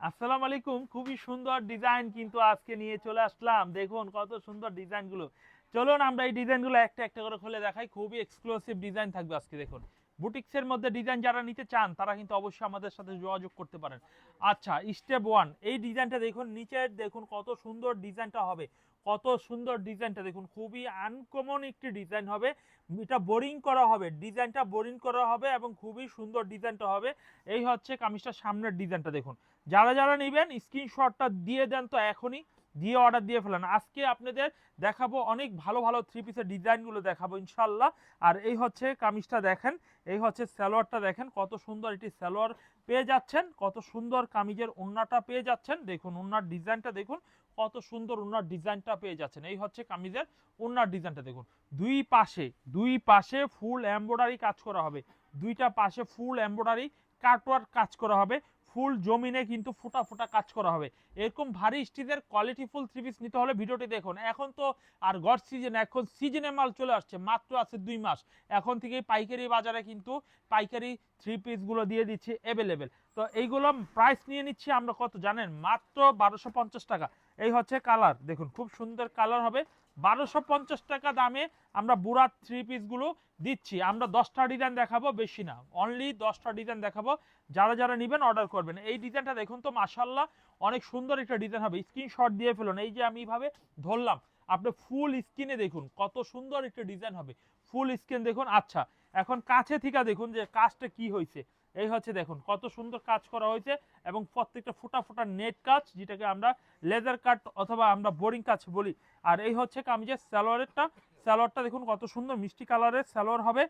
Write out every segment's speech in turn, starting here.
আসসালামু আলাইকুম। খুবই সুন্দর ডিজাইন কিন্তু আজকে নিয়ে চলে আসলাম। দেখুন কত সুন্দর ডিজাইনগুলো। চলুন আমরা এই ডিজাইনগুলো একটা একটা করে খুলে দেখাই। খুবই এক্সক্লুসিভ ডিজাইন থাকবে আজকে, দেখুন। বুটিক্সের মধ্যে ডিজাইন যারা নিতে চান, তারা কিন্তু অবশ্যই আমাদের সাথে যোগাযোগ করতে পারেন। আচ্ছা স্টেপ ওয়ান এই ডিজাইনটা দেখুন, নিচের দেখুন কত সুন্দর ডিজাইনটা হবে। কত সুন্দর ডিজাইনটা দেখুন, খুবই আনকমন একটি ডিজাইন হবে। এটা বোরিং করা হবে, ডিজাইনটা বোরিং করা হবে এবং খুবই সুন্দর ডিজাইনটা হবে। এই হচ্ছে কামিজটার সামনের ডিজাইনটা দেখুন। যারা যারা নেবেন স্ক্রিনশটটা দিয়ে দেন তো এখনই। দিয়ে অর্ডার দিয়ে ফেলেন। আজকে আপনাদের দেখাবো অনেক ভালো ভালো থ্রি পিসের ডিজাইনগুলো দেখাবো ইনশাল্লাহ আর এই হচ্ছে কামিজটা দেখেন, এই হচ্ছে স্যালোয়ারটা দেখেন, কত সুন্দর এটি স্যালোয়ার পেয়ে যাচ্ছেন, কত সুন্দর কামিজের ওন্নাটা পেয়ে যাচ্ছেন। দেখুন ওন্নার ডিজাইনটা দেখুন, কত সুন্দর ওনার ডিজাইনটা পেয়ে যাচ্ছেন। এই হচ্ছে কামিজের ওনার ডিজাইনটা দেখুন। দুই পাশে দুই পাশে ফুল এমব্রয়ডারি কাজ করা হবে। দুইটা পাশে ফুল এমব্রয়ডারি কাটওয়ার কাজ করা হবে। ফুল জমিনে কিন্তু ফোটা ফোটা কাজ করা হবে। এরকম ভারী স্টিচের কোয়ালিটি ফুল থ্রি পিস নিতে হলে ভিডিওটি দেখুন। এখন তো আর গড সিজন এখন সিজনে মাল চলে আসছে, মাত্র আছে দুই মাস। এখন থেকে পাইকারি বাজারে কিন্তু পাইকারি থ্রি পিসগুলো দিয়ে দিচ্ছে অ্যাভেলেবেল তো এইগুলো প্রাইস নিয়ে নিচ্ছি আমরা কত জানেন? মাত্র বারোশো টাকা। এই হচ্ছে কালার দেখুন, খুব সুন্দর কালার হবে। বারোশো পঞ্চাশ টাকা দামে আমরা বুড়া থ্রি পিসগুলো দিচ্ছি। আমরা দশটা ডিজাইন দেখাবো, বেশি না। অনলি দশটা ডিজাইন দেখাবো। যারা যারা নেবেন অর্ডার করবেন। এই ডিজাইনটা দেখুন তো মাসাল্লাহ অনেক সুন্দর একটা ডিজাইন হবে। স্ক্রিনশট দিয়ে ফেলুন। এই যে আমি এইভাবে ধরলাম, আপনি ফুল স্ক্রিনে দেখুন, কত সুন্দর একটা ডিজাইন হবে। ফুল স্ক্রিন দেখুন আচ্ছা এখন কাছে থেকে দেখুন যে কাজটা কি হয়েছে। এই হচ্ছে দেখুন, কত সুন্দর কাজ করা হয়েছে এবং প্রত্যেকটা ফোটা ফোটা নেট কাজ, যেটাকে আমরা লেজার কাট অথবা আমরা বোরিং কাজ বলি। আর এই হচ্ছে কামিজের স্যালোয়ারেরটা, স্যালোয়ারটা দেখুন কত সুন্দর মিষ্টি কালারের স্যালোয়ার হবে।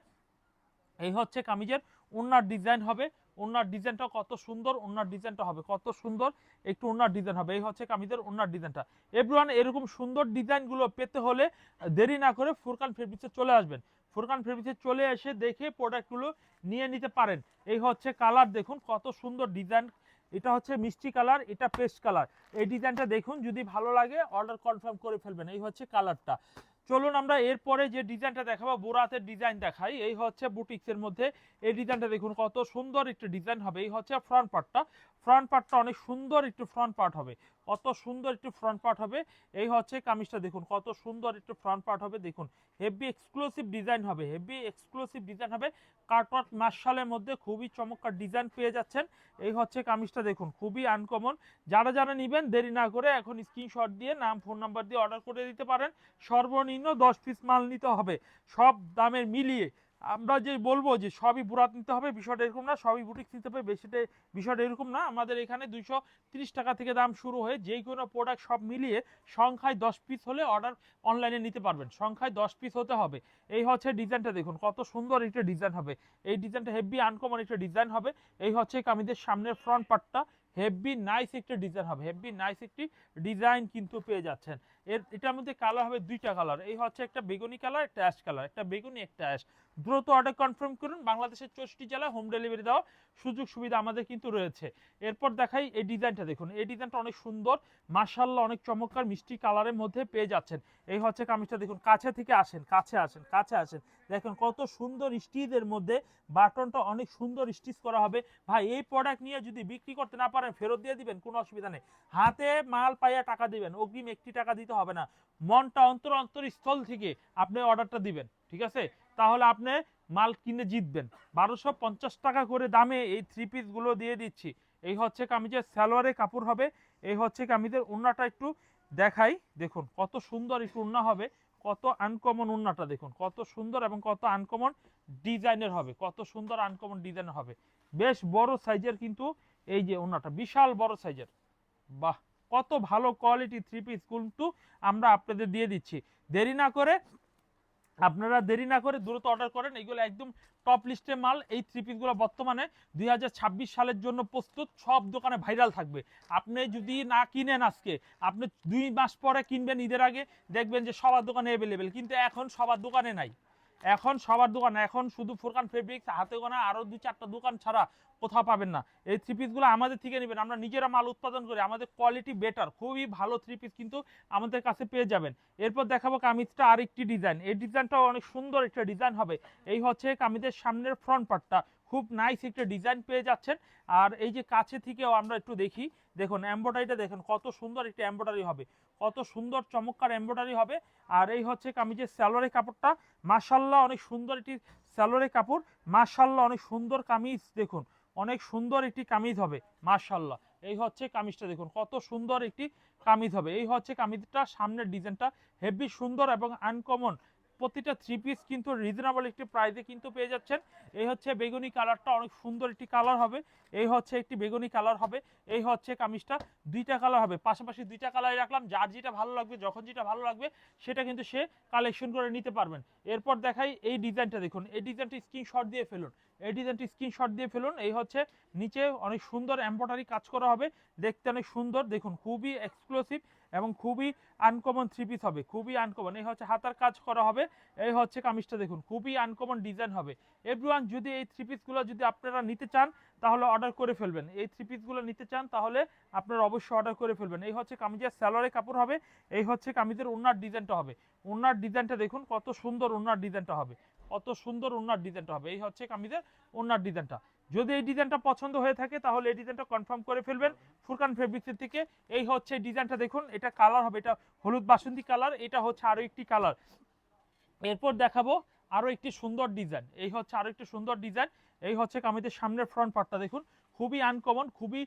এই হচ্ছে কামিজের ওনার ডিজাইন হবে ওনার ডিজাইনটা কত সুন্দর ওনার ডিজাইনটা হবে কত সুন্দর, একটু ওনার ডিজাইন হবে। এই হচ্ছে কামিজের ওনার ডিজাইনটা। এভরিওয়ান, এরকম সুন্দর ডিজাইনগুলো পেতে হলে দেরি না করে ফুরকান ফেব্রিক্সে চলে আসবেন। ফুরকান ফেব্রিক্সে চলে এসে দেখে প্রোডাক্টগুলো নিয়ে নিতে পারেন। এই হচ্ছে কালার, দেখুন কত সুন্দর ডিজাইন। এটা হচ্ছে মিষ্টি কালার, এটা পেস্ট কালার। এই ডিজাইনটা দেখুন, যদি ভালো লাগে অর্ডার কনফার্ম করে ফেলবেন। এই হচ্ছে কালারটা। চলুন আমরা এরপরে যে ডিজাইনটা দেখাবো, বোরাতের ডিজাইন দেখাই। এই হচ্ছে বুটিক্সের মধ্যে এই ডিজাইনটা দেখুন, কত সুন্দর একটা ডিজাইন হবে। এই হচ্ছে ফ্রন্ট পার্টটা ফ্রন্ট পার্টটা অনেক সুন্দর একটু ফ্রন্ট পার্ট হবে। কত সুন্দর একটু ফ্রন্ট পার্ট হবে। এই হচ্ছে কামিজটা দেখুন, কত সুন্দর একটু ফ্রন্ট পার্ট হবে, দেখুন। হেভি এক্সক্লুসিভ ডিজাইন হবে হেভি এক্সক্লুসিভ ডিজাইন হবে। কার্টওয়ার্ক মার্শালের মধ্যে খুবই চমৎকার ডিজাইন পেয়ে যাচ্ছেন। এই হচ্ছে কামিজটা দেখুন, খুবই আনকমন যারা যারা নেবেন, দেরি না করে এখন স্ক্রিনশট দিয়ে নাম ফোন নাম্বার দিয়ে অর্ডার করে দিতে পারেন। সর্বনিম্ন দশ পিস মাল নিতে হবে। সব দামের মিলিয়ে আমরা যে বলব যে সবই বুরাত নিতে হবে, বিষয়টা এরকম না, সবই বুটিক্স নিতে হবে, বেশিটা, বিষয়টা এরকম না। আমাদের এখানে দুইশো টাকা থেকে দাম শুরু হয়ে যে কোনো প্রোডাক্ট সব মিলিয়ে সংখ্যায় দশ পিস হলে অর্ডার অনলাইনে নিতে পারবেন। সংখ্যায় দশ পিস হতে হবে। এই হচ্ছে ডিজাইনটা দেখুন, কত সুন্দর একটা ডিজাইন হবে। এই ডিজাইনটা হেভি আনকমন একটা ডিজাইন হবে। এই হচ্ছে কামিজের সামনের ফ্রন্ট পার্টটা হেভি নাইস একটা ডিজাইন হবে। হেভি নাইস একটি ডিজাইন কিন্তু পেয়ে যাচ্ছেন। এর, এটার মধ্যে কালার হবে দুইটা কালার এই হচ্ছে একটা বেগুনি কালার একটা অ্যাশ কালার একটা বেগুনি, একটা অ্যাশ দ্রুত অর্ডার কনফার্ম করুন, বাংলাদেশের চৌষট্টি জেলায় হোম ডেলিভারি দেওয়ার সুযোগ সুবিধা আমাদের কিন্তু রয়েছে। এরপর দেখাই এই ডিজাইনটা দেখুন। এই ডিজাইনটা অনেক সুন্দর মার্শাল্লাহ অনেক চমৎকার, মিষ্টি কালারের মধ্যে পেয়ে যাচ্ছেন। এই হচ্ছে কামিজটা দেখুন, কাছে থেকে আসেন, কাছে আসেন কাছে আসেন। দেখেন কত সুন্দর স্টিচের মধ্যে বাটনটা অনেক সুন্দর স্টিচ করা হবে। ভাই, এই প্রোডাক্ট নিয়ে যদি বিক্রি করতে না পারেন, ফেরত দিয়ে দিবেন, কোনো অসুবিধা নেই। হাতে মাল পাইয়া টাকা দিবেন, অগ্রিম একটি টাকা দিতে হবে না। মনটা অন্তর অন্তরস্থল থেকে আপনি অর্ডারটা দিবেন, ঠিক আছে? তাহলে আপনি মাল কিনে জিতবেন। বারোশো পঞ্চাশ টাকা করে দামে এই থ্রি পিসগুলো দিয়ে দিচ্ছি। এই হচ্ছে কামিজের সালোয়ারের কাপড় হবে। এই হচ্ছে কামিজের উন্নাটা একটু দেখাই। দেখুন, কত সুন্দর একটু উন্না হবে। কত আনকমন উন্নাটা দেখুন। কত সুন্দর এবং কত আনকমন ডিজাইনের হবে। কত সুন্দর আনকমন ডিজাইনের হবে। বেশ বড় সাইজের কিন্তু এই যে উন্নাটা, বিশাল বড় সাইজের বাহ! কত ভালো কোয়ালিটি থ্রি পিস কিন্তু আমরা আপনাদের দিয়ে দিচ্ছি। দেরি না করে আপনারা দেরি না করে দ্রুত অর্ডার করেন। এগুলো একদম টপ লিস্টের মাল। এই থ্রি পিসগুলো বর্তমানে দুই হাজার ছাব্বিশ সালের জন্য প্রস্তুত। সব দোকানে ভাইরাল থাকবে। আপনি যদি না কিনেন আজকে, আপনি দুই মাস পরে কিনবেন ঈদের আগে, দেখবেন যে সবার দোকানে অ্যাভেলেবেল কিন্তু এখন সবার দোকানে নাই। এখন সবার দোকান, এখন শুধু ফুরকান ফেব্রিক্স হাতে গোনা আরও দু চারটা দোকান ছাড়া কোথাও পাবেন না। এই থ্রি পিসগুলো আমাদের থেকে নেবেন, আমরা নিজেরা মাল উৎপাদন করি, আমাদের কোয়ালিটি বেটার খুবই ভালো থ্রি পিস কিন্তু আমাদের কাছে পেয়ে যাবেন। এরপর দেখাবো কামিজটা আরেকটি ডিজাইন এই ডিজাইনটাও অনেক সুন্দর একটা ডিজাইন হবে। এই হচ্ছে কামিজের সামনের ফ্রন্ট পার্টটা খুব নাইস একটা ডিজাইন পেয়ে যাচ্ছেন। আর এই যে কাছে থেকেও আমরা একটু দেখি, দেখুন এম্ব্রয়ডারিটা দেখুন, কত সুন্দর একটা এম্ব্রয়ডারি হবে, কত সুন্দর চমৎকার এম্ব্রয়ডারি হবে। আর এই হচ্ছে কামিজের স্যালোয়ারের কাপড়টা মাশাল্লাহ অনেক সুন্দর একটি স্যালোয়ারের কাপড় মাশাল্লাহ অনেক সুন্দর কামিজ, দেখুন, অনেক সুন্দর একটি কামিজ হবে মাশাল্লাহ এই হচ্ছে কামিজটা, দেখুন, কত সুন্দর একটি কামিজ হবে। এই হচ্ছে কামিজটা, সামনের ডিজাইনটা হেভি সুন্দর এবং আনকমন প্রতিটা থ্রি পিস কিন্তু রিজনেবল একটি প্রাইসে কিন্তু পেয়ে যাচ্ছেন। এই হচ্ছে বেগুনি কালারটা অনেক সুন্দর একটি কালার হবে। এই হচ্ছে একটি বেগুনি কালার হবে। এই হচ্ছে কামিজটা, দুইটা কালার হবে। পাশাপাশি দুইটা কালার রাখলাম। যার যেটা ভালো লাগবে, যখন যেটা ভালো লাগবে, সেটা কিন্তু সে কালেকশন করে নিতে পারবেন। এরপর দেখাই এই ডিজাইনটা দেখুন। এই ডিজাইনটি স্ক্রিনশট দিয়ে ফেলুন। এই ডিজাইনটি স্ক্রিনশট দিয়ে ফেলুন। এই হচ্ছে নিচে অনেক সুন্দর এম্ব্রয়ডারি কাজ করা হবে। দেখতে অনেক সুন্দর। দেখুন, খুবই এক্সক্লুসিভ এবং খুবই আনকমন থ্রি পিস হবে, খুবই আনকমন এই হচ্ছে হাতার কাজ করা হবে, এই হচ্ছে কামিজটা দেখুন, খুবই আনকমন ডিজাইন হবে। এভরিওয়ান যদি এই থ্রি পিসগুলো যদি আপনারা নিতে চান, তাহলে অর্ডার করে ফেলবেন। এই থ্রি পিসগুলো নিতে চান, তাহলে আপনারা অবশ্যই অর্ডার করে ফেলবেন। এই হচ্ছে কামিজের স্যালোয়ারের কাপড় হবে, এই হচ্ছে কামিজের ওনার ডিজাইনটা হবে। ওনার ডিজাইনটা দেখুন, কত সুন্দর ওনার ডিজাইনটা হবে, কত সুন্দর ওনার ডিজাইনটা হবে। এই হচ্ছে কামিজের ওনার ডিজাইনটা যদি এই ডিজাইনটা পছন্দ হয়ে থাকে, তাহলে এই ডিজাইনটা কনফার্ম করে ফেলবেন। ফুরকান ফেব্রিক্সের থেকে এই হচ্ছে ডিজাইনটা দেখুন, এটা কালার হবে, এটা হলুদ বাসন্তী কালার এটা হচ্ছে আরও একটি কালার এরপর দেখাবো আরও একটি সুন্দর ডিজাইন এই হচ্ছে আরও একটি সুন্দর ডিজাইন এই হচ্ছে কামিদের সামনের ফ্রন্ট পার্টটা দেখুন। খুবই আনকমন খুবই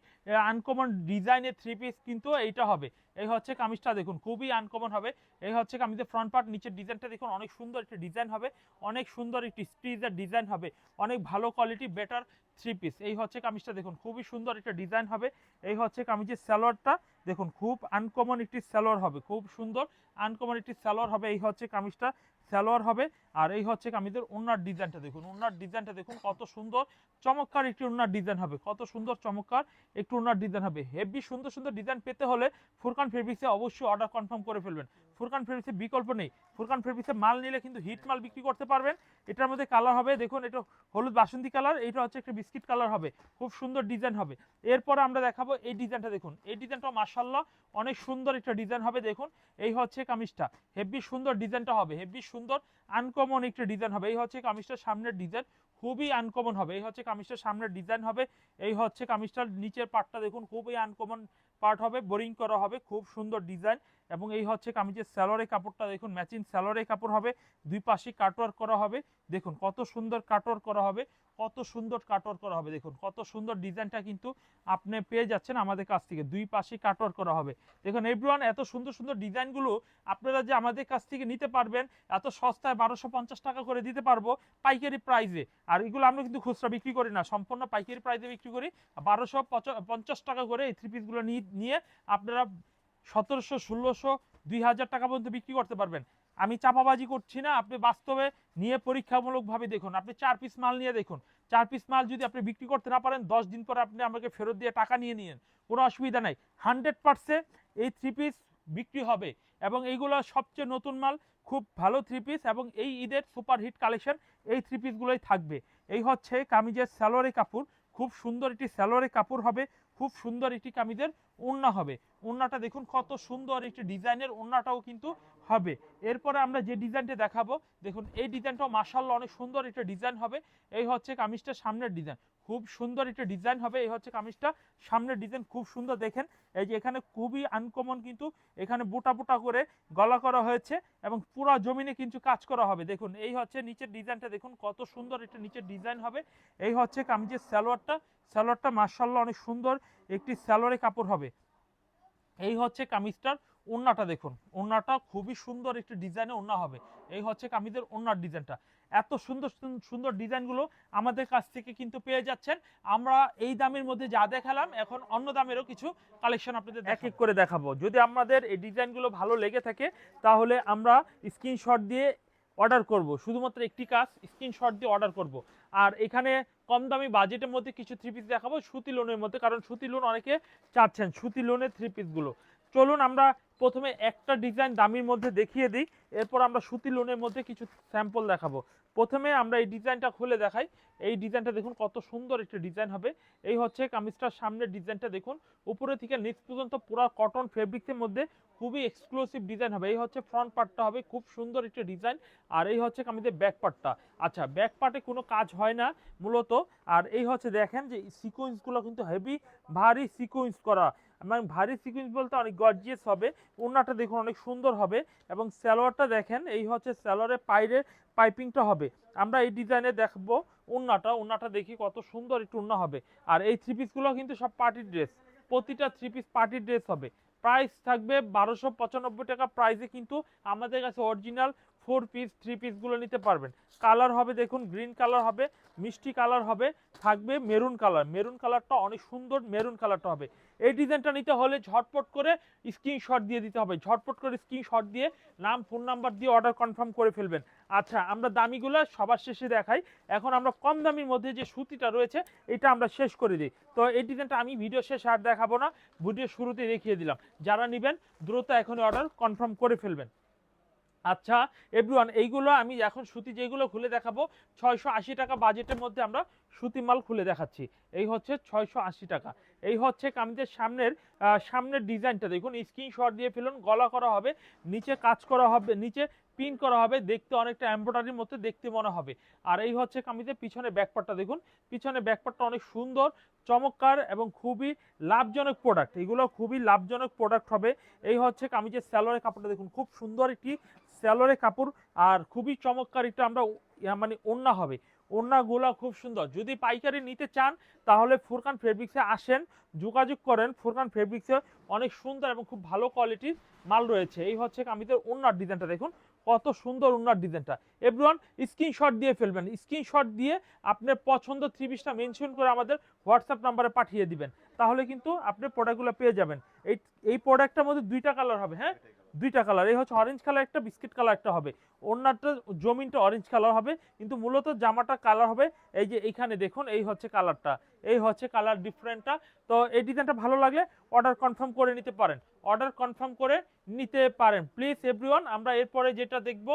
আনকমন ডিজাইনের থ্রি পিস কিন্তু এইটা হবে। এই হচ্ছে কামিজটা দেখুন, খুবই আনকমন হবে। এই হচ্ছে কামিজের ফ্রন্ট পার্ট নিচের ডিজাইনটা দেখুন, অনেক সুন্দর একটি ডিজাইন হবে। অনেক সুন্দর একটি স্টিজের ডিজাইন হবে। অনেক ভালো কোয়ালিটি বেটার থ্রি পিস এই হচ্ছে কামিজটা দেখুন, খুবই সুন্দর একটা ডিজাইন হবে। এই হচ্ছে কামিজের স্যালোয়ারটা দেখুন, খুব আনকমন একটি স্যালোয়ার হবে। খুব সুন্দর আনকমন একটি স্যালোয়ার হবে এই হচ্ছে কামিজটা। স্যালোয়ার হবে। আর এই হচ্ছে কামিজের ওনার ডিজাইনটা দেখুন। ওনার ডিজাইনটা দেখুন, কত সুন্দর, চমৎকার একটি ওনার ডিজাইন হবে। কত সুন্দর, চমৎকার একটু ওনার ডিজাইন হবে। হেভি সুন্দর সুন্দর ডিজাইন পেতে হলে ফুরকান ফেব্রিক্সে অবশ্যই অর্ডার কনফার্ম করে ফেলবেন। ফুরকান ফেব্রিক্সে বিকল্প নেই। ফুরকান ফেব্রিক্সে মাল নিলে কিন্তু হিট মাল বিক্রি করতে পারবেন। এটার মধ্যে কালার হবে, দেখুন এটা হলুদ বাসন্তী কালার এটা হচ্ছে একটা বিস্কিট কালার হবে। খুব সুন্দর ডিজাইন হবে। এরপরে আমরা দেখাবো এই ডিজাইনটা, দেখুন। এই ডিজাইনটা মার্শাল্লাহ অনেক সুন্দর একটা ডিজাইন হবে, দেখুন। এই হচ্ছে কামিজটা। হেভি সুন্দর ডিজাইনটা হবে, হেভি সুন্দর আনকমন একটা ডিজাইন হবে। এই হচ্ছে কামিজটার সামনের ডিজাইন, খুবই আনকমন হবে। এই হচ্ছে কামিজটার সামনের ডিজাইন হবে। এই হচ্ছে কামিজটার নিচের পার্টটা, দেখুন, খুবই আনকমন পার্ট হবে, বোরিং করা হবে, খুব সুন্দর ডিজাইন। এবং এই হচ্ছে কামিজের স্যালোয়ারের কাপড়টা, দেখুন, ম্যাচিং স্যালোয়ারের কাপড় হবে, দুই পাশে কাটওয়ার্ক করা হবে, দেখুন, কত সুন্দর কাটওয়ার্ক করা হবে, কত সুন্দর কাটওয়ার্ক করা হবে, দেখুন, কত সুন্দর ডিজাইনটা কিন্তু আপনি পেয়ে যাচ্ছেন আমাদের কাছ থেকে, দুই পাশে কাটওয়ার্ক করা হবে। দেখুন এভরিওয়ান এত সুন্দর সুন্দর ডিজাইনগুলো আপনারা যে আমাদের কাছ থেকে নিতে পারবেন, এত সস্তায় বারোশো পঞ্চাশ টাকা করে দিতে পারব পাইকারি প্রাইজে আর এগুলো আমরা কিন্তু খুচরা বিক্রি করি না, সম্পূর্ণ পাইকারি প্রাইজে বিক্রি করি। বারোশো পঞ্চাশ টাকা করে এই থ্রি পিসগুলো নিয়ে আপনারা সতেরোশো, ষোলোশো, দুই হাজার টাকা পর্যন্ত বিক্রি করতে পারবেন। আমি চাপাবাজি করছি না, আপনি বাস্তবে নিয়ে পরীক্ষামূলকভাবে দেখুন। আপনি চার পিস মাল নিয়ে দেখুন। চার পিস মাল যদি আপনি বিক্রি করতে না পারেন, দশ দিন পরে আপনি আমাকে ফেরত দিয়ে টাকা নিয়ে নিন কোনো অসুবিধা নাই। হান্ড্রেড পার্সেন্ট এই থ্রি পিস বিক্রি হবে এবং এইগুলো সবচেয়ে নতুন মাল, খুব ভালো থ্রি পিস এবং এই ঈদের সুপার হিট কালেকশন এই থ্রি পিসগুলোই থাকবে। এই হচ্ছে কামিজের স্যালোয়ারি কাপড়। খুব সুন্দর একটি স্যালোয়ারি কাপড় হবে। খুব সুন্দর একটি কামিজের ওড়না হবে। ওড়নাটা দেখুন কত সুন্দর একটি ডিজাইনের ওড়নাটাও কিন্তু হবে। এরপরে আমরা যে ডিজাইনটা দেখাবো, দেখুন এই ডিজাইনটাও মাসাল্লাহ অনেক সুন্দর একটা ডিজাইন হবে। এই হচ্ছে কামিজটা সামনের ডিজাইন। খুব সুন্দর একটা ডিজাইন হবে। এই হচ্ছে কামিজটা। সামনের ডিজাইন খুব সুন্দর দেখেন। এই যে এখানে খুবই আনকমন কিন্তু এখানে বোটা বোটা করে গলা করা হয়েছে এবং পুরা জমিনে কিন্তু কাজ করা হবে। দেখুন, এই হচ্ছে নিচের ডিজাইনটা দেখুন, কত সুন্দর একটা নিচের ডিজাইন হবে। এই হচ্ছে কামিজের স্যালোয়ারটা স্যালোয়ারটা মার্শাল্লাহ অনেক সুন্দর। একটি স্যালোয়ারে কাপড় হবে। এই হচ্ছে কামিজটার ওন্নাটা দেখুন। ওন্নাটা খুবই সুন্দর একটি ডিজাইনে ওন্না হবে। এই হচ্ছে কামিজের ওন্নার ডিজাইনটা। এত সুন্দর সুন্দর ডিজাইনগুলো আমাদের কাছ থেকে কিন্তু পেয়ে যাচ্ছেন। আমরা এই দামের মধ্যে যা দেখালাম এখন অন্য দামেরও কিছু কালেকশন আপনাদের এক এক করে দেখাবো। যদি আমাদের এই ডিজাইনগুলো ভালো লেগে থাকে তাহলে আমরা স্ক্রিনশট দিয়ে অর্ডার করব। শুধুমাত্র একটি কাজ স্ক্রিনশট দিয়ে অর্ডার করব। আর এখানে কম দামি বাজেটের মধ্যে কিছু থ্রি পিস দেখাবো, সুতি লোনের মধ্যে, কারণ সুতি লোন অনেকে চাচ্ছেন সুতি লোনের থ্রি পিসগুলো চলুন আমরা প্রথমে একটা ডিজাইন দামির মধ্যে দেখিয়ে দিই, এরপর আমরা সুতি লোনের মধ্যে কিছু স্যাম্পল দেখাবো। প্রথমে আমরা এই ডিজাইনটা খুলে দেখাই। এই ডিজাইনটা দেখুন কত সুন্দর একটা ডিজাইন হবে। এই হচ্ছে কামিজটার সামনের ডিজাইনটা দেখুন। উপরে থেকে নিচ পর্যন্ত পুরো কটন ফেব্রিক্সের মধ্যে খুবই এক্সক্লুসিভ ডিজাইন হবে। এই হচ্ছে ফ্রন্ট পার্টটা হবে, খুব সুন্দর একটা ডিজাইন আর এই হচ্ছে কামিজের ব্যাক পার্টটা আচ্ছা ব্যাক পার্টে কোনো কাজ হয় না। মূলত আর এই হচ্ছে দেখেন যে সিকোয়েন্সগুলো কিন্তু হেভি ভারী সিকোয়েন্স করা। মানে ভারী সিকোয়েন্স বলতে অনেক গর্জিয়াস হবে, ওড়নাটা দেখুন অনেক সুন্দর হবে এবং স্যালোয়ারটা দেখেন, এই হচ্ছে স্যালোয়ারের পাইরের পাইপিংটা হবে। আমরা এই ডিজাইনে দেখব ওড়নাটা ওনাটা দেখি কত সুন্দর একটু ওড়না হবে। আর এই থ্রি পিসগুলো কিন্তু সব পার্টি ড্রেস প্রতিটা থ্রি পিস পার্টি ড্রেস হবে। প্রাইস থাকবে বারোশো পঁচানব্বই টাকা প্রাইসে কিন্তু আমাদের কাছে অরিজিনাল ফোর পিস, থ্রি পিসগুলো নিতে পারবেন। কালার হবে, দেখুন, গ্রিন কালার হবে, মিষ্টি কালার হবে, থাকবে মেরুন কালার। মেরুন কালারটা অনেক সুন্দর, মেরুন কালারটা হবে। এই ডিজাইনটা নিতে হলে ঝটপট করে স্ক্রিনশট দিয়ে দিতে হবে। ঝটপট করে স্ক্রিনশট দিয়ে নাম, ফোন নাম্বার দিয়ে অর্ডার কনফার্ম করে ফেলবেন। আচ্ছা আমরা দামিগুলো সবার শেষে দেখাই। এখন আমরা কম দামির মধ্যে যে সুতিটা রয়েছে, এটা আমরা শেষ করে দিই। তো এই ডিজাইনটা আমি ভিডিও শেষে আর দেখাবো না, ভিডিও শুরুতে দেখিয়ে দিলাম। যারা নেবেন, দ্রুত এখনই অর্ডার কনফার্ম করে ফেলবেন। আচ্ছা এভরিওয়ান এইগুলো আমি এখন সুতি যেগুলো খুলে দেখাবো, ছয়শো আশি টাকা বাজেটের মধ্যে আমরা সুতি মাল খুলে দেখাচ্ছি। এই হচ্ছে ছয়শো আশি টাকা। এই হচ্ছে কামিজের সামনের সামনের ডিজাইনটা। দেখুন, স্ক্রিনশট দিয়ে ফেলুন, গলা করা হবে, নিচে কাজ করা হবে, নিচে পিন করা হবে, দেখতে অনেকটা এমব্রয়ডারির মতো দেখতে মনে হবে। আর এই হচ্ছে কামিজের পিছনে ব্যাকপার্টটা দেখুন পিছনে ব্যাকপার্টটা অনেক সুন্দর, চমৎকার এবং খুবই লাভজনক প্রোডাক্ট এগুলো খুবই লাভজনক প্রোডাক্ট হবে। এই হচ্ছে কামিজের স্যালোয়ারের কাপড়টা, দেখুন, খুব সুন্দর একটি স্যালোয়ারের কাপড়, আর খুবই চমৎকার এটা আমরা মানে ওড়না হবে। ওড়নাগুলো খুব সুন্দর। যদি পাইকারি নিতে চান, তাহলে ফুরকান ফেব্রিক্সে আসেন, যোগাযোগ করেন। ফুরকান ফেব্রিক্সে অনেক সুন্দর এবং খুব ভালো কোয়ালিটির মাল রয়েছে। এই হচ্ছে কামিজের ওড়নার ডিজাইনটা। দেখুন, কত সুন্দর ওড়নার ডিজাইনটা। এভরিওয়ান, স্ক্রিনশট দিয়ে ফেলবেন। স্ক্রিনশট দিয়ে আপনার পছন্দ থ্রি পিসটা মেনশন করে আমাদের হোয়াটসঅ্যাপ নাম্বারে পাঠিয়ে দিবেন। তাহলে কিন্তু আপনি প্রোডাক্টগুলো পেয়ে যাবেন। এই এই প্রোডাক্টটার মধ্যে দুইটা কালার হবে হ্যাঁ? দুইটা কালার এই হচ্ছে অরেঞ্জ কালার একটা বিস্কিট কালার একটা হবে। ওড়নাটা জমিনটা অরেঞ্জ কালার হবে, কিন্তু মূলত জামাটা কালার হবে। এই যে এইখানে দেখুন, এই হচ্ছে কালারটা এই হচ্ছে কালার ডিফারেন্টটা তো এই ডিজাইনটা ভালো লাগলে অর্ডার কনফার্ম করে নিতে পারেন। অর্ডার কনফার্ম করে নিতে পারেন। প্লিজ এভরিওয়ান আমরা এরপরে যেটা দেখব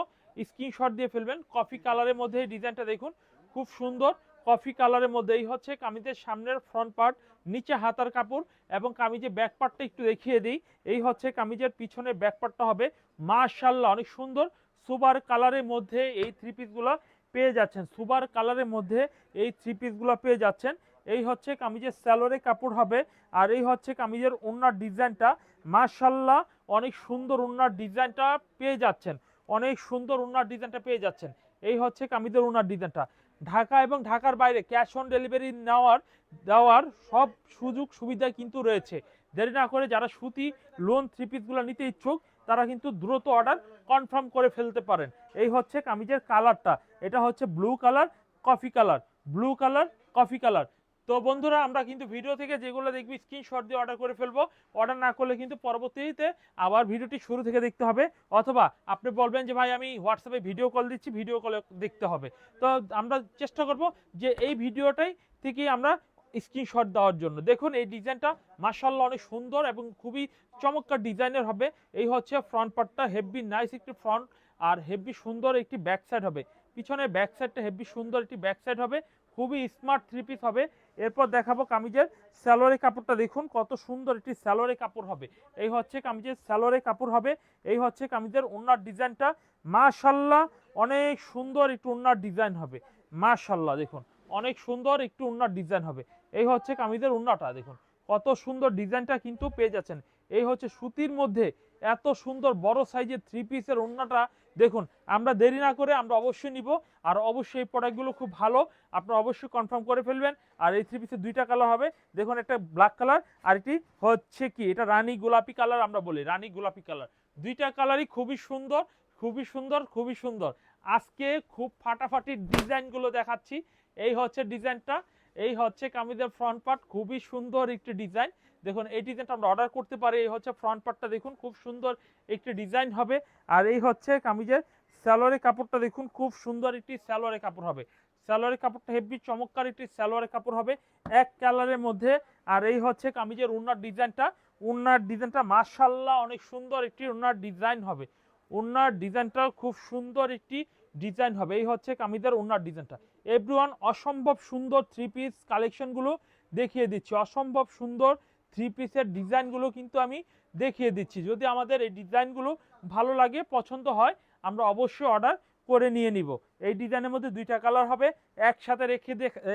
স্ক্রিনশট দিয়ে ফেলবেন। কফি কালারের মধ্যে এই ডিজাইনটা দেখুন। খুব সুন্দর। কফি কালারের মধ্যে এই হচ্ছে কামিজের সামনের ফ্রন্ট পার্ট নিচে হাতার কাপড় এবং কামিজের ব্যাক পার্টটা একটু দেখিয়ে দিই। এই হচ্ছে কামিজের পিছনে ব্যাক পার্টটা হবে। মাশাল্লাহ অনেক সুন্দর। সুপার কালারের মধ্যে এই থ্রি পিসগুলো পেয়ে যাচ্ছেন। সুপার কালারের মধ্যে এই থ্রি পিসগুলো পেয়ে যাচ্ছেন। এই হচ্ছে কামিজের স্যালোরে কাপড় হবে আর এই হচ্ছে কামিজের ওনার ডিজাইনটা। মাশাল্লাহ অনেক সুন্দর ওনার ডিজাইনটা পেয়ে যাচ্ছেন। অনেক সুন্দর ওনার ডিজাইনটা পেয়ে যাচ্ছেন। এই হচ্ছে কামিজের ওনার ডিজাইনটা। ঢাকা এবং ঢাকার বাইরে ক্যাশ অন ডেলিভারি নেওয়ার, দেওয়ার সব সুযোগ সুবিধা কিন্তু রয়েছে। দেরি না করে যারা সুতি লোন থ্রি পিসগুলো নিতে ইচ্ছুক, তারা কিন্তু দ্রুত অর্ডার কনফার্ম করে ফেলতে পারেন। এই হচ্ছে কামিজের কালারটা। এটা হচ্ছে blue colour, coffee colour. Blue colour, coffee colour. তো বন্ধুরা, আমরা কিন্তু ভিডিও থেকে যেগুলো দেখবি স্ক্রিনশট দিয়ে অর্ডার করে ফেলব। অর্ডার না করলে কিন্তু পরবর্তীতে আবার ভিডিওটি শুরু থেকে দেখতে হবে। অথবা আপনি বলবেন যে, ভাই, আমি হোয়াটসঅ্যাপে ভিডিও কল দিচ্ছি ভিডিও কলে দেখতে হবে। তো আমরা চেষ্টা করব যে, এই ভিডিওটাই থেকে আমরা স্ক্রিনশট দেওয়ার জন্য। দেখুন, এই ডিজাইনটা মার্শাল্লাহ অনেক সুন্দর এবং খুবই চমৎকার ডিজাইনের হবে। এই হচ্ছে ফ্রন্ট পার্টটা হেভি নাইস একটি ফ্রন্ট আর হেভি সুন্দর একটি ব্যাক সাইড হবে। পিছনে ব্যাক সাইডটা হেভি সুন্দর একটি ব্যাক সাইড হবে। খুবই স্মার্ট থ্রি পিস হবে। এরপর দেখাবো কামিজের স্যালোয়ারের কাপড়টা। দেখুন কত সুন্দর একটি স্যালোয়ারের কাপড় হবে। এই হচ্ছে কামিজের স্যালোয়ারের কাপড় হবে। এই হচ্ছে কামিজের ওনার ডিজাইনটা। মাশাল্লাহ অনেক সুন্দর একটু ওনার ডিজাইন হবে। মাশাল্লাহ দেখুন, অনেক সুন্দর একটু ওনার ডিজাইন হবে। এই হচ্ছে কামিজের ওনাটা দেখুন। কত সুন্দর ডিজাইনটা কিন্তু পেয়ে যাচ্ছেন। এই হচ্ছে সুতির মধ্যে এত সুন্দর বড় সাইজের থ্রি পিসের ওড়নাটা। দেখুন, আমরা দেরি না করে আমরা অবশ্যই নিব। আর অবশ্যই এই প্রোডাক্টগুলো খুব ভালো। আপনারা অবশ্যই কনফার্ম করে ফেলবেন। আর এই থ্রি পিসের দুইটা কালার হবে। দেখুন, একটা ব্ল্যাক কালার আর একটি হচ্ছে কি? এটা রানী গোলাপি কালার আমরা বলি, রানী গোলাপি কালার দুইটা কালারই খুবই সুন্দর খুবই সুন্দর খুবই সুন্দর। আজকে খুব ফাটাফাটি ডিজাইনগুলো দেখাচ্ছি। এই হচ্ছে ডিজাইনটা। এই হচ্ছে কামিজের ফ্রন্ট পার্ট খুবই সুন্দর একটি ডিজাইন দেখুন, এই ডিজাইনটা আমরা অর্ডার করতে পারি, এই হচ্ছে ফ্রন্ট পার্টটা দেখুন, খুব সুন্দর একটি ডিজাইন হবে। আর এই হচ্ছে কামিজের স্যালোয়ারের কাপড়টা দেখুন, খুব সুন্দর একটি স্যালোয়ারের কাপড় হবে। স্যালোয়ারের কাপড়টা হেভি চমৎকার একটি স্যালোয়ারের কাপড় হবে, এক কালারের মধ্যে। আর এই হচ্ছে কামিজের উন্নার ডিজাইনটা উন্নার ডিজাইনটা মার্শাল্লাহ অনেক সুন্দর একটি উন্নার ডিজাইন হবে। উন্নার ডিজাইনটা খুব সুন্দর একটি ডিজাইন হবে। এই হচ্ছে কামিজের ওনার ডিজাইনটা। এভরিওয়ান অসম্ভব সুন্দর থ্রি পিস কালেকশনগুলো দেখিয়ে দিচ্ছি। অসম্ভব সুন্দর থ্রি পিসের ডিজাইনগুলো কিন্তু আমি দেখিয়ে দিচ্ছি। যদি আমাদের এই ডিজাইনগুলো ভালো লাগে, পছন্দ হয়, আমরা অবশ্যই অর্ডার করে নিয়ে নিব। এই ডিজাইনের মধ্যে দুইটা কালার হবে। একসাথে রেখে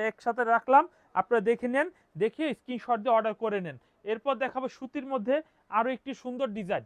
একসাথে রাখলাম। আপনারা দেখে নেন দেখে স্ক্রিনশট দিয়ে অর্ডার করে নেন। এরপর দেখাবো সুতির মধ্যে আরও একটি সুন্দর ডিজাইন।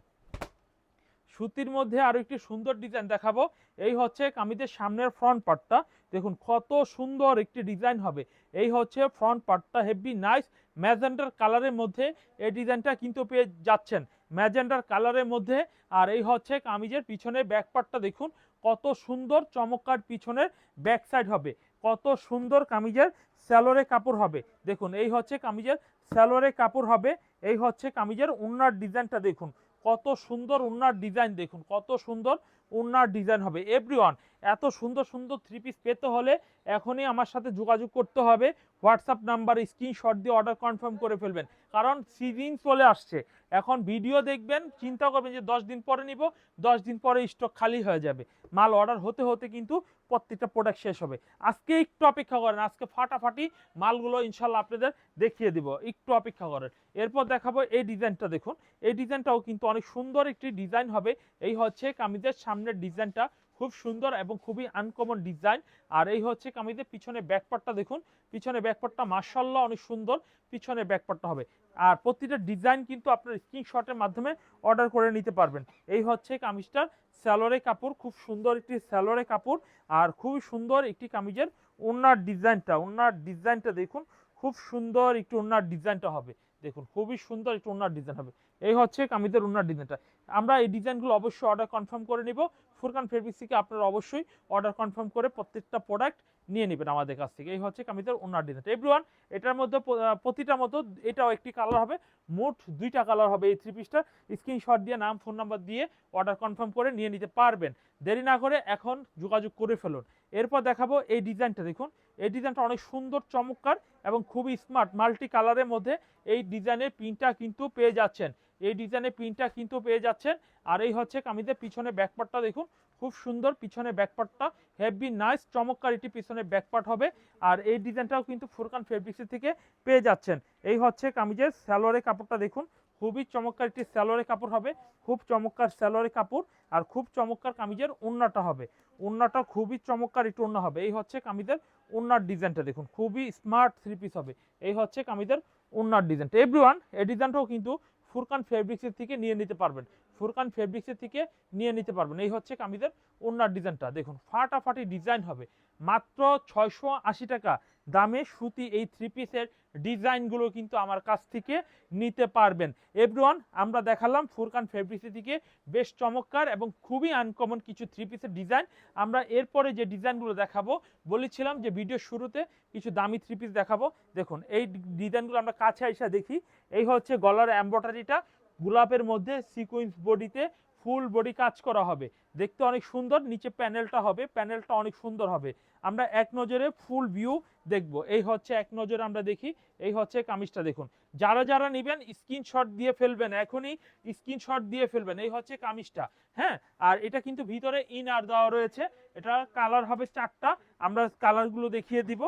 সুতির মধ্যে আরও একটি সুন্দর ডিজাইন দেখাবো। এই হচ্ছে কামিজের সামনের ফ্রন্ট পার্টটা দেখুন কত সুন্দর একটি ডিজাইন হবে। এই হচ্ছে ফ্রন্ট পার্টটা হেভি নাইস ম্যাজেন্ডার কালারের মধ্যে এই ডিজাইনটা কিন্তু পেয়ে যাচ্ছেন। ম্যাজেন্ডার কালারের মধ্যে। আর এই হচ্ছে কামিজের পিছনের ব্যাক পার্টটা দেখুন। কত সুন্দর চমৎকার পিছনের ব্যাক সাইড হবে। কত সুন্দর কামিজের স্যালোরে কাপড় হবে। দেখুন, এই হচ্ছে কামিজের স্যালোরে কাপড় হবে। এই হচ্ছে কামিজের উন্নার ডিজাইনটা দেখুন। কত সুন্দর উন্নার ডিজাইন দেখুন কত সুন্দর উন্নার ডিজাইন হবে। এভরিওয়ান এত সুন্দর সুন্দর থ্রি পিস পেতে হলে এখনই আমার সাথে যোগাযোগ করতে হবে। হোয়াটসঅ্যাপ নাম্বার স্ক্রিনশট দিয়ে অর্ডার কনফার্ম করে ফেলবেন। কারণ সিজন চলে আসছে। এখন ভিডিও দেখবেন, চিন্তা করবেন যে দশ দিন পরে নিব, দশ দিন পরে স্টক খালি হয়ে যাবে। মাল অর্ডার হতে হতে কিন্তু প্রত্যেকটা প্রোডাক্ট শেষ হবে। আজকে একটু অপেক্ষা করেন, আজকে ফাটাফাটি মালগুলো ইনশাল্লাহ আপনাদের দেখিয়ে দিব। একটু অপেক্ষা করেন। এরপর দেখাবো এই ডিজাইনটা দেখুন। এই ডিজাইনটাও কিন্তু অনেক সুন্দর একটি ডিজাইন হবে। এই হচ্ছে কামিজের সামনের ডিজাইনটা খুব সুন্দর এবং খুবই আনকমন ডিজাইন আর এই হচ্ছে কামিজের পিছনে ব্যাকপার্টটা দেখুন। পিছনে ব্যাকপার্টটা মার্শাল্লাহ অনেক সুন্দর পিছনে ব্যাকপার্টটা হবে। আর প্রতিটা ডিজাইন কিন্তু আপনার স্ক্রিনশটের মাধ্যমে অর্ডার করে নিতে পারবেন। এই হচ্ছে কামিজটার স্যালোরে কাপড়, খুব সুন্দর একটি স্যালোরে কাপড় আর খুবই সুন্দর একটি কামিজের ওনার ডিজাইনটা ওনার ডিজাইনটা দেখুন, খুব সুন্দর একটি ওনার ডিজাইনটা হবে। দেখুন, খুবই সুন্দর একটি ওনার ডিজাইন হবে। এই হচ্ছে কামিজের ওনার ডিজাইনটা। আমরা এই ডিজাইনগুলো অবশ্যই অর্ডার কনফার্ম করে নিব। ফুরকান ফেব্রিক্স থেকে আপনারা অবশ্যই অর্ডার কনফার্ম করে প্রত্যেকটা প্রোডাক্ট নিয়ে নেবেন আমাদের কাছ থেকে। এই হচ্ছে কামিজের ওনার ডিজাইনটা। এভরিওয়ান এটার মধ্যে প্রতিটা মতো এটাও একটি কালার হবে। মোট দুইটা কালার হবে এই থ্রি পিসটার স্ক্রিনশট দিয়ে, নাম ফোন নাম্বার দিয়ে অর্ডার কনফার্ম করে নিয়ে নিতে পারবেন। দেরি না করে এখন যোগাযোগ করে ফেলুন। এরপর দেখাবো এই ডিজাইনটা, দেখুন। এই ডিজাইনটা অনেক সুন্দর, চমৎকার এবং খুবই স্মার্ট মাল্টি কালারের মধ্যে এই ডিজাইনের প্রিন্টটা কিন্তু পেয়ে যাচ্ছেন। এই ডিজাইনের প্রিন্টটা কিন্তু পেয়ে যাচ্ছেন। আর এই হচ্ছে কামিজের পিছনে ব্যাকপার্টটা দেখুন, খুব সুন্দর পিছনে ব্যাকপার্টটা হেভি নাইস চমৎকার এটি পিছনে ব্যাকপার্ট হবে। আর এই ডিজাইনটাও কিন্তু ফুরকান ফেব্রিক্সের থেকে পেয়ে যাচ্ছেন। এই হচ্ছে কামিজের স্যালোরে কাপড়টা দেখুন, খুবই চমৎকার একটি স্যালোরে কাপড় হবে, খুব চমৎকার স্যালোরে কাপড় আর খুব চমৎকার কামিজের ওন্নাটা হবে। ওন্নাটা খুবই চমৎকার একটু ওন্না হবে। এই হচ্ছে কামিজের ওন্নার ডিজাইনটা দেখুন, খুবই স্মার্ট থ্রি পিস হবে। এই হচ্ছে কামিজের ওন্নার ডিজাইনটা। এভরিওয়ান এই ডিজাইনটাও কিন্তু ফুরকান ফেব্রিক্সের থেকে নিয়ে নিতে পারবেন। ফুরকান ফেব্রিক্সের থেকে নিয়ে নিতে পারবেন। এই হচ্ছে কামিজের ওন্নার ডিজাইনটা। দেখুন, ফাটাফাটি ডিজাইন হবে। মাত্র ছয়শো আশি টাকা। দামে সুতি এই থ্রি পিসের ডিজাইনগুলো কিন্তু আমার কাছ থেকে নিতে পারবেন। এভরিওয়ান আমরা দেখালাম ফুরকান ফেব্রিক্সের থেকে বেশ চমৎকার এবং খুবই আনকমন কিছু থ্রি পিসের ডিজাইন আমরা এরপরে যে ডিজাইনগুলো দেখাবো, বলেছিলাম যে ভিডিও শুরুতে কিছু দামি থ্রি পিস দেখাবো। দেখুন, এই ডিজাইনগুলো আমরা কাছে এসে দেখি। এই হচ্ছে গলার এম্ব্রয়ডারিটা গোলাপের মধ্যে সিকুইন্স বডিতে ফুল বডি কাজ করা হবে। দেখতে অনেক সুন্দর, নিচে প্যানেলটা হবে, প্যানেলটা অনেক সুন্দর হবে। আমরা এক নজরে ফুল ভিউ দেখব। এই হচ্ছে এক নজরে আমরা দেখি, এই হচ্ছে কামিজটা দেখুন। যারা যারা নেবেন, স্ক্রিনশট দিয়ে ফেলবেন, এখনই স্ক্রিনশট দিয়ে ফেলবেন, এই হচ্ছে কামিজটা। হ্যাঁ আর এটা কিন্তু ভিতরে ইনার দেওয়া রয়েছে, এটা কালার হবে চারটা, আমরা কালারগুলো দেখিয়ে দিব।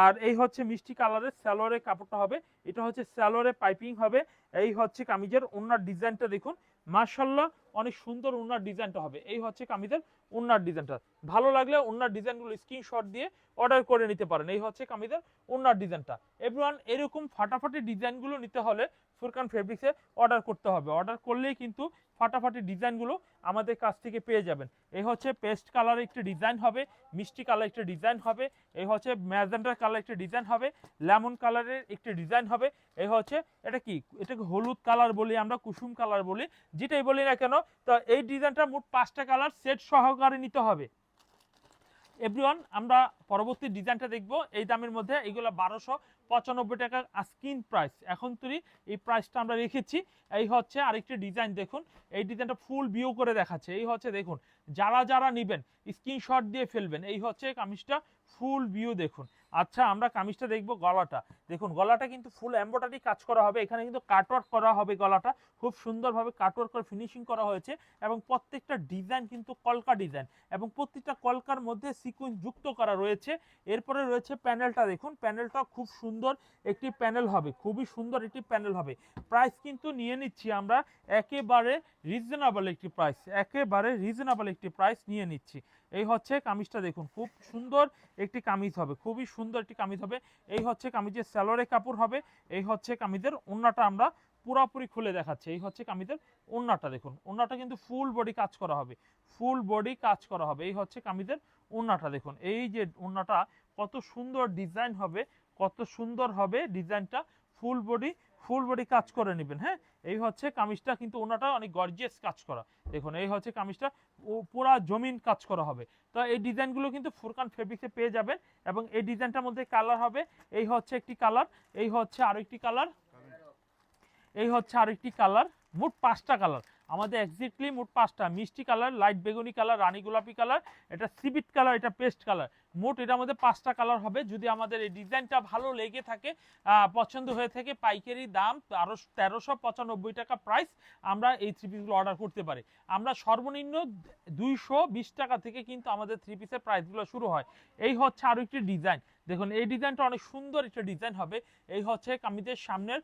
আর এই হচ্ছে মিষ্টি কালারের স্যালোরে কাপড়টা হবে, এটা হচ্ছে স্যালোরে পাইপিং হবে, এই হচ্ছে কামিজের ওনার ডিজাইনটা দেখুন। মার্শাল্লাহ অনেক সুন্দর ওনার ডিজাইনটা হবে। এই হচ্ছে কামিজের ওনার ডিজাইনটা। ভালো লাগলে ওনার ডিজাইনগুলো স্ক্রিনশট দিয়ে অর্ডার করে নিতে পারেন। এই হচ্ছে কামিজের ওনার ডিজাইনটা। এভরিওয়ান এরকম ফাটাফাটি ডিজাইনগুলো নিতে হলে ফুরকান ফেব্রিক্সে অর্ডার করতে হবে। অর্ডার করলেই কিন্তু ফাটাফাটি ডিজাইনগুলো আমাদের কাছ থেকে পেয়ে যাবেন। এই হচ্ছে পেস্ট কালার একটি ডিজাইন হবে, মিষ্টি কালার একটি ডিজাইন হবে, এই হচ্ছে ম্যাজেন্ডার কালার একটি ডিজাইন হবে লেমন কালারের একটি ডিজাইন হবে, এই হচ্ছে এটা কি? এটাকে হলুদ কালার বলি আমরা, কুসুম কালার বলি, যেটাই বলি না কেন, তো এই ডিজাইনটা মোট পাঁচটা কালার সেট সহকারে নিতে হবে। এভরিওয়ান আমরা পরবর্তী ডিজাইনটা দেখব। এই দামের মধ্যে এগুলো বারোশো পঁচানব্বই টাকা স্ক্রিন প্রাইস এখন তুই এই প্রাইসটা আমরা রেখেছি। এই হচ্ছে আরেকটি ডিজাইন দেখুন। এই ডিজাইনটা ফুল ভিউ করে দেখাচ্ছে। এই হচ্ছে দেখুন, যারা যারা নেবেন স্ক্রিনশট দিয়ে ফেলবেন, এই হচ্ছে কামিজটা ফুল ভিউ দেখুন। আচ্ছা আমরা কামিজটা দেখব গলাটা। দেখুন, গলাটা কিন্তু ফুল এম্ব্রয়ডারি কাজ করা হবে। এখানে কিন্তু কাটওয়ার্ক করা হবে গলাটা। খুব সুন্দরভাবে কাটওয়ার্ক করে ফিনিশিং করা হয়েছে এবং প্রত্যেকটা ডিজাইন কিন্তু কলকা ডিজাইন এবং প্রত্যেকটা কলকার মধ্যে সিকুয়েন্স যুক্ত করা রয়েছে। এরপরে রয়েছে প্যানেলটা দেখুন। প্যানেলটা খুব সুন্দর একটি প্যানেল হবে। খুবই সুন্দর একটি প্যানেল হবে। প্রাইস কিন্তু নিয়ে নিচ্ছি আমরা। একেবারে রিজনেবল একটি প্রাইস একেবারে রিজনেবল একটি প্রাইস নিয়ে নিচ্ছি। এই হচ্ছে কামিজটা দেখুন, খুব সুন্দর একটি কামিজ হবে, খুবই সুন্দর একটি কামিজ হবে। এই হচ্ছে কামিজের স্যালোরে কাপড় হবে, এই হচ্ছে কামিজের ওন্নাটা আমরা পুরাপুরি খুলে দেখাচ্ছি। এই হচ্ছে কামিজের ওন্নাটা দেখুন, ওন্নাটা কিন্তু ফুল বডি কাজ করা হবে, ফুল বডি কাজ করা হবে। এই হচ্ছে কামিজের ওন্নাটা দেখুন, এই যে ওন্নাটা কত সুন্দর ডিজাইন হবে, কত সুন্দর হবে ডিজাইনটা, ফুল বডি ফুল বডি কাজ করে নেবেন হ্যাঁ? এই হচ্ছে কামিজটা, কিন্তু ওনাটা অনেক গর্জিয়াস কাজ করা। দেখুন, এই হচ্ছে কামিজটা পুরা জমিন কাজ করা হবে। তো এই ডিজাইনগুলো কিন্তু ফুরকান ফেব্রিক্সে পেয়ে যাবেন এবং এই ডিজাইনটার মধ্যে কালার হবে, এই হচ্ছে একটি কালার, এই হচ্ছে আরেকটি একটি কালার, এই হচ্ছে আরেকটি কালার, মোট পাঁচটা কালার। আমাদের এক্স্যাক্টলি মোট পাঁচটা। মিষ্টি কালার লাইট বেগুনি কালার, রানী গোলাপি কালার, এটা সিবিট কালার, এটা পেস্ট কালার। মোট এটা আমাদের পাঁচটা কালার হবে। যদি আমাদের এই ডিজাইনটা ভালো লেগে থাকে পছন্দ হয়ে থাকে, পাইকারি দাম আরও তেরোশো পঁচানব্বই টাকা প্রাইস আমরা এই থ্রি পিসগুলো অর্ডার করতে পারি। আমরা সর্বনিম্ন দুইশো বিশ টাকা থেকে কিন্তু আমাদের থ্রি পিসের প্রাইসগুলো শুরু হয়। এই হচ্ছে আরও একটি ডিজাইন দেখুন, এই ডিজাইনটা অনেক সুন্দর একটা ডিজাইন হবে। এই হচ্ছে কামিজের সামনের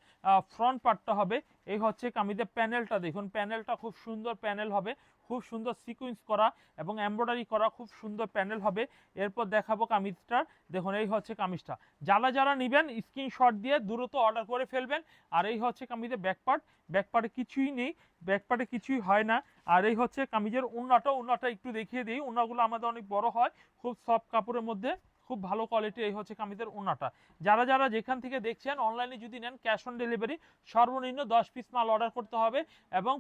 ফ্রন্ট পার্টটা হবে। এই হচ্ছে কামিজের প্যানেলটা দেখুন প্যানেলটা খুব সুন্দর প্যানেল হবে। খুব সুন্দর সিকুয়েন্স করা এবং এমব্রয়ডারি করা খুব সুন্দর প্যানেল হবে। এরপর দেখাবো কামিজটার দেখুন, এই হচ্ছে কামিজটা। যারা যারা নেবেন স্ক্রিনশট দিয়ে দ্রুত অর্ডার করে ফেলবেন। আর এই হচ্ছে কামিজের ব্যাকপার্ট ব্যাকপার্টে কিছুই নেই। ব্যাকপার্টে কিছুই হয় না। আর এই হচ্ছে কামিজের উন্নাটা। উন্নাটা একটু দেখিয়ে দিই। উন্নাগুলো আমাদের অনেক বড় হয়। খুব সফট কাপড়ের মধ্যে। খুব ভালো কোয়ালিটি এই হচ্ছে কামিজের উন্নাটা যারা যারা যেখান থেকে দেখছেন অনলাইনে যদি নেন ক্যাশ অন ডেলিভারি সর্বনিম্ন দশ পিস মাল অর্ডার করতে হবে এবং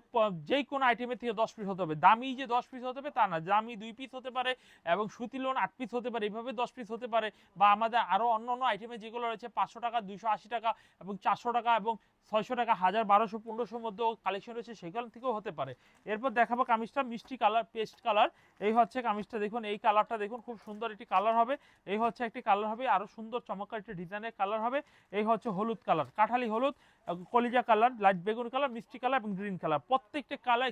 যেই কোনো আইটেমের থেকে দশ পিস হতে হবে। দামি যে দশ পিস হতে হবে তা না, দামি দুই পিস হতে পারে এবং সুতি লোন আট পিস হতে পারে এইভাবে দশ পিস হতে পারে। বা আমাদের আরও অন্য অন্য আইটেমে যেগুলো রয়েছে, পাঁচশো টাকা, দুইশো আশি টাকা এবং চারশো টাকা এবং ছয়শো টাকা, হাজার বারোশো, পনেরোশোর মধ্যেও কালেকশন রয়েছে, সেখান থেকেও হতে পারে। এরপর দেখাবো কামিজটা, মিষ্টি কালার পেস্ট কালার এই হচ্ছে কামিজটা, দেখুন, এই কালারটা দেখুন, খুব সুন্দর একটি কালার হবে। এই হচ্ছে একটি কালার হবে আরও সুন্দর, চমৎকার একটি ডিজাইনের কালার হবে। এই হচ্ছে হলুদ কালার কাঠালি হলুদ, কলিজা কালার লাইট বেগুন কালার মিষ্টি কালার এবং গ্রিন কালার প্রত্যেকটি কালার